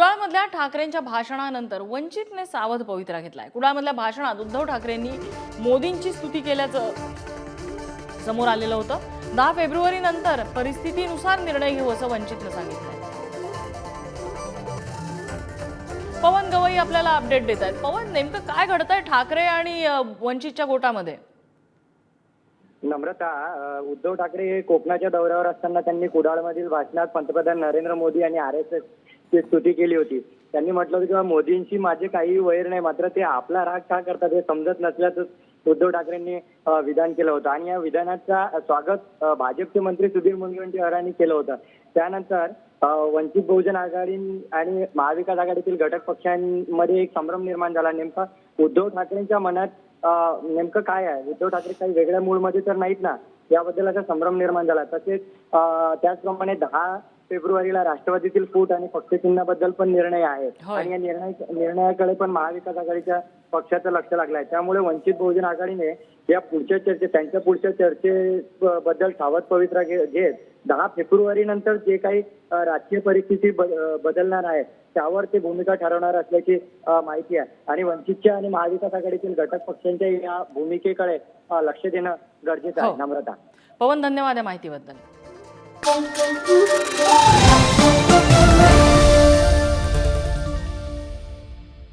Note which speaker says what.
Speaker 1: कुडाळमधल्या ठाकरेंच्या भाषणानंतर वंचितने सावध पवित्रा घेतलाय. कुडाळमधल्या भाषणात उद्धव ठाकरेंनी मोदींची स्तुती केल्याचं समोर आलेलं होतं. दहा फेब्रुवारी नंतर परिस्थितीनुसार निर्णय घेऊ असं वंचितनं सांगितलं पवन गवई आपल्याला अपडेट देत आहेत पवन नेमकं काय घडतंय ठाकरे आणि वंचितच्या गोटामध्ये?
Speaker 2: नम्रता उद्धव ठाकरे हे कोकणाच्या दौऱ्यावर असताना त्यांनी कुडाळमधील भाषणात पंतप्रधान नरेंद्र मोदी आणि आर एस एस ची स्तुती केली होती. त्यांनी म्हटलं होतं की मोदींशी माझे काही वैर नाही मात्र ते आपला राग का करतात हे समजत नसल्याचं उद्धव ठाकरेंनी विधान केलं होतं. आणि या विधानाचा स्वागत भाजपचे मंत्री सुधीर मुनगंटीवारांनी केलं होतं. त्यानंतर वंचित बहुजन आघाडी आणि महाविकास आघाडीतील घटक पक्षांमध्ये एक संभ्रम निर्माण झाला. नेमका उद्धव ठाकरेंच्या मनात नेमकं काय आहे? उद्धव ठाकरे काही वेगळ्या मूळमध्ये तर नाहीत ना? याबद्दल असा संभ्रम निर्माण झाला. तसेच त्याचप्रमाणे दहा फेब्रुवारीला राष्ट्रवादीतील फूट आणि पक्षचिन्हाबद्दल पण निर्णय आहे
Speaker 1: होय.
Speaker 2: आणि या निर्णय निर्णयाकडे पण महाविकास आघाडीच्या पक्षाचं लक्ष लागलंय. त्यामुळे वंचित बहुजन आघाडीने या पुढच्या चर्चे त्यांच्या पुढच्या चर्चेबद्दल सावध पवित्रा घे- घेत दहा फेब्रुवारी नंतर जे काही अ, राजकीय परिस्थिती ब- अ, बदलणार आहे त्यावर ते भूमिका ठरवणार असल्याची अ, माहिती आहे. आणि वंचितच्या आणि महाविकास आघाडीतील घटक पक्षांच्या या भूमिकेकडे अ, लक्ष देणं गरजेचं आहे.
Speaker 1: हो.
Speaker 2: नम्रता.
Speaker 1: पवन धन्यवाद या माहितीबद्दल.